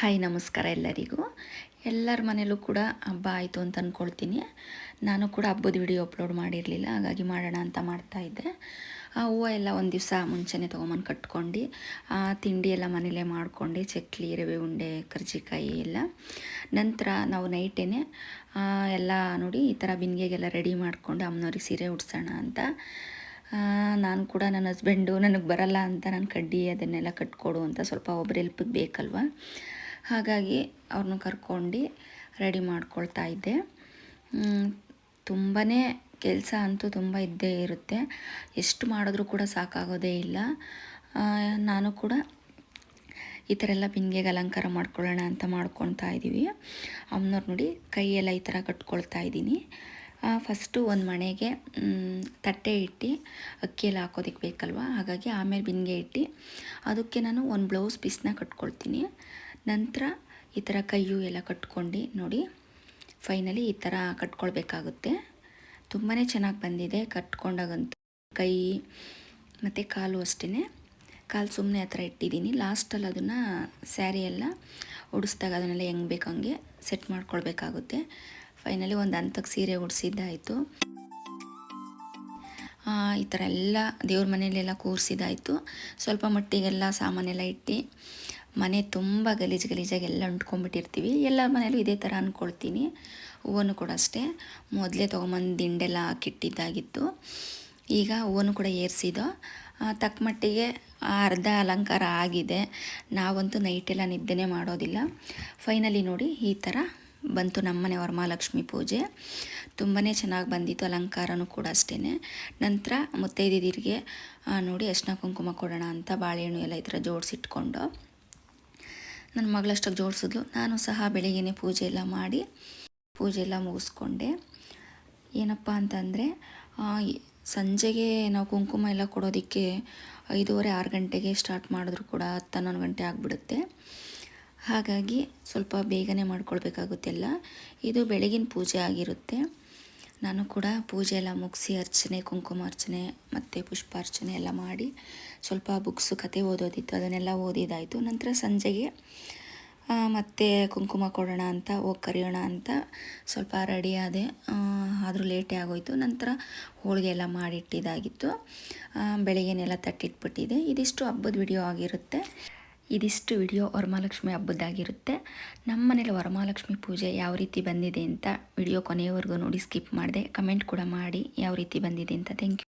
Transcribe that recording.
Hi, ನಮಸ್ಕಾರ ಎಲ್ಲರಿಗೂ. ಎಲ್ಲರ ಮನೇಲೂ ಕೂಡ ಹಬ್ಬ ಆಯಿತು ಅಂತ ಅಂದ್ಕೊಳ್ತೀನಿ ನಾನು ಕೂಡ ಹಬ್ಬದ ವಿಡಿಯೋ ಅಪ್ಲೋಡ್ ಮಾಡಿರಲಿಲ್ಲ, ಹಾಗಾಗಿ ಮಾಡೋಣ ಅಂತ ಮಾಡ್ತಾಯಿದ್ದೆ ಆ ಹೂವು ಎಲ್ಲ ಒಂದು ದಿವಸ ಮುಂಚೆನೇ ತೊಗೊಂಬಂದು ಕಟ್ಕೊಂಡು, ಆ ತಿಂಡಿ ಎಲ್ಲ ಮನೇಲೇ ಮಾಡ್ಕೊಂಡು, ಚಕ್ಲಿ, ರವೆ ಉಂಡೆ, ಕರ್ಜಿಕಾಯಿ ಎಲ್ಲ. ನಂತರ ನಾವು ನೈಟೇ ಎಲ್ಲ ನೋಡಿ ಈ ಥರ ಬಿಂದಿಗೆಗೆಲ್ಲ ರೆಡಿ ಮಾಡಿಕೊಂಡು ಅಮ್ಮನವ್ರಿಗೆ ಸೀರೆ ಉಡ್ಸೋಣ ಅಂತ. ನಾನು ಕೂಡ ನನ್ನ ಹಸ್ಬೆಂಡು ನನಗೆ ಬರಲ್ಲ ಅಂತ ನಾನು ಕಡ್ಡಿ ಅದನ್ನೆಲ್ಲ ಕಟ್ಕೊಡು ಅಂತ ಸ್ವಲ್ಪ ಒಬ್ಬರು ಹೆಲ್ಪಿಗೆ ಬೇಕಲ್ವ. ಹಾಗಾಗಿ ಅವ್ರನ್ನ ಕರ್ಕೊಂಡು ರೆಡಿ ಮಾಡ್ಕೊಳ್ತಾ ಇದ್ದೆ. ತುಂಬಾ ಕೆಲಸ ಅಂತೂ ತುಂಬ ಇದ್ದೇ ಇರುತ್ತೆ. ಎಷ್ಟು ಮಾಡಿದ್ರೂ ಕೂಡ ಸಾಕಾಗೋದೇ ಇಲ್ಲ. ನಾನು ಕೂಡ ಈ ಥರ ಎಲ್ಲ ಬಿಂದಿಗೆಗೆ ಅಲಂಕಾರ ಮಾಡ್ಕೊಳ್ಳೋಣ ಅಂತ ಮಾಡ್ಕೊಳ್ತಾ ಇದ್ದೀವಿ. ಅಮ್ಮನವ್ರು ನೋಡಿ ಕೈಯೆಲ್ಲ ಈ ಥರ ಕಟ್ಕೊಳ್ತಾ ಇದ್ದೀನಿ. ಫಸ್ಟು ಒಂದು ಮಣೆಗೆ ತಟ್ಟೆ ಇಟ್ಟು ಅಕ್ಕಿ ಎಲ್ಲ ಹಾಕೋದಕ್ಕೆ ಬೇಕಲ್ವ? ಹಾಗಾಗಿ ಆಮೇಲೆ ಬಿಂದಿಗೆ ಇಟ್ಟು ಅದಕ್ಕೆ ನಾನು ಒಂದು ಬ್ಲೌಸ್ ಪೀಸ್ನ ಕಟ್ಕೊಳ್ತೀನಿ. ನಂತರ ಈ ಥರ ಕೈಯು ಎಲ್ಲ ಕಟ್ಕೊಂಡು ನೋಡಿ ಫೈನಲಿ ಈ ಥರ ಕಟ್ಕೊಳ್ಬೇಕಾಗುತ್ತೆ. ತುಂಬಾ ಚೆನ್ನಾಗಿ ಬಂದಿದೆ ಕಟ್ಕೊಂಡಾಗಂತೂ. ಕೈ ಮತ್ತು ಕಾಲು ಅಷ್ಟೇ ಕಾಲು ಸುಮ್ಮನೆ ಆ ಥರ ಇಟ್ಟಿದ್ದೀನಿ ಲಾಸ್ಟಲ್ಲಿ ಅದನ್ನು ಸ್ಯಾರಿ ಎಲ್ಲ ಉಡಿಸ್ದಾಗ ಅದನ್ನೆಲ್ಲ ಹೆಂಗೆ ಬೇಕು ಹಂಗೆ ಸೆಟ್ ಮಾಡ್ಕೊಳ್ಬೇಕಾಗುತ್ತೆ. ಫೈನಲಿ ಒಂದು ಹಂತಕ್ಕೆ ಸೀರೆ ಉಡಿಸಿದ್ದಾಯಿತು. ಈ ಥರ ಎಲ್ಲ ದೇವ್ರ ಮನೆಯಲ್ಲೆಲ್ಲ ಕೂರಿಸಿದ್ದಾಯಿತು. ಸ್ವಲ್ಪ ಮಟ್ಟಿಗೆಲ್ಲ ಸಾಮಾನೆಲ್ಲ ಇಟ್ಟು ಮನೆ ತುಂಬ ಗಲೀಜು ಗಲೀಜಾಗಿ ಎಲ್ಲ ಅಂಟ್ಕೊಂಡ್ಬಿಟ್ಟಿರ್ತೀವಿ ಎಲ್ಲ ಮನೇಲೂ ಇದೇ ಥರ ಅಂದ್ಕೊಳ್ತೀನಿ ಹೂವನ್ನು ಕೂಡ ಅಷ್ಟೇ. ಮೊದಲೇ ತೊಗೊಂಬಂದು ದಿಂಡೆಲ್ಲ ಹಾಕಿಟ್ಟಿದ್ದಾಗಿತ್ತು. ಈಗ ಹೂವನ್ನು ಕೂಡ ಏರಿಸಿದೋ. ತಕ್ಕ ಮಟ್ಟಿಗೆ ಅರ್ಧ ಅಲಂಕಾರ ಆಗಿದೆ. ನಾವಂತೂ ನೈಟೆಲ್ಲ ನಿದ್ದೆನೇ ಮಾಡೋದಿಲ್ಲ. ಫೈನಲಿ ನೋಡಿ ಈ ಥರ ಬಂತು ನಮ್ಮನೆ ವರಮಹಾಲಕ್ಷ್ಮಿ ಪೂಜೆ. ತುಂಬಾ ಚೆನ್ನಾಗಿ ಬಂದಿತ್ತು ಅಲಂಕಾರನೂ ಕೂಡ ಅಷ್ಟೇ ನಂತರ ಮುತ್ತೈದಿದಿರಿಗೆ ನೋಡಿ ಅರ್ಶಿನ ಕುಂಕುಮ ಕೊಡೋಣ ಅಂತ ಬಾಳೆಹಣ್ಣು ಎಲ್ಲ ಈ ಥರ ಜೋಡಿಸಿಟ್ಕೊಂಡು ನನ್ನ ಮಗಳಷ್ಟಕ್ಕೆ ಜೋಡಿಸಿದ್ಲು. ನಾನು ಸಹ ಬೆಳಿಗ್ಗೆನೇ ಪೂಜೆ ಎಲ್ಲ ಮಾಡಿ ಪೂಜೆ ಎಲ್ಲ ಮುಗಿಸ್ಕೊಂಡೆ. ಏನಪ್ಪ ಅಂತಂದರೆ ಸಂಜೆಗೆ ನಾವು ಕುಂಕುಮ ಎಲ್ಲ ಕೊಡೋದಕ್ಕೆ ಐದೂವರೆ, ಆರು ಗಂಟೆಗೆ ಸ್ಟಾರ್ಟ್ ಮಾಡಿದ್ರು ಕೂಡ ಹತ್ತು ಹನ್ನೊಂದು ಗಂಟೆ ಆಗಿಬಿಡುತ್ತೆ. ಹಾಗಾಗಿ ಸ್ವಲ್ಪ ಬೇಗನೆ ಮಾಡ್ಕೊಳ್ಬೇಕಾಗುತ್ತೆಲ್ಲ. ಇದು ಬೆಳಗಿನ ಪೂಜೆ ಆಗಿರುತ್ತೆ. ನಾನು ಕೂಡ ಪೂಜೆ ಎಲ್ಲ ಮುಗಿಸಿ ಅರ್ಚನೆ, ಕುಂಕುಮ ಅರ್ಚನೆ ಮತ್ತು ಪುಷ್ಪಾರ್ಚನೆ ಎಲ್ಲ ಮಾಡಿ ಸ್ವಲ್ಪ ಬುಕ್ಸು ಕತೆ ಓದೋದಿತ್ತು, ಅದನ್ನೆಲ್ಲ ಓದಿದ್ದಾಯಿತು ನಂತರ ಸಂಜೆಗೆ ಮತ್ತೆ ಕುಂಕುಮ ಕೊಡೋಣ ಅಂತ, ಹೋಗಿ ಕರೆಯೋಣ ಅಂತ ಸ್ವಲ್ಪ ರೆಡಿ ಆದೆ. ಆದರೂ ಲೇಟೇ ಆಗೋಯ್ತು. ನಂತರ ಹೋಳಿಗೆ ಎಲ್ಲ ಮಾಡಿಟ್ಟಿದ್ದಾಗಿತ್ತು. ಬೆಳಗ್ಗೆನೆಲ್ಲ ತಟ್ಟಿಟ್ಬಿಟ್ಟಿದೆ. ಇದಿಷ್ಟು ಹಬ್ಬದ ವಿಡಿಯೋ ಆಗಿರುತ್ತೆ. ಇದಿಷ್ಟು ವಿಡಿಯೋ ವರಮಹಾಲಕ್ಷ್ಮಿ ಹಬ್ಬದ್ದಾಗಿರುತ್ತೆ ನಮ್ಮ ಮನೇಲಿ ವರಮಹಾಲಕ್ಷ್ಮಿ ಪೂಜೆ ಯಾವ ರೀತಿ ಬಂದಿದೆ ಅಂತ ವಿಡಿಯೋ ಕೊನೆಯವರೆಗೂ ನೋಡಿ ಸ್ಕಿಪ್ ಮಾಡಿದೆ ಕಮೆಂಟ್ ಕೂಡ ಮಾಡಿ ಯಾವ ರೀತಿ ಬಂದಿದೆ ಅಂತ. Thank you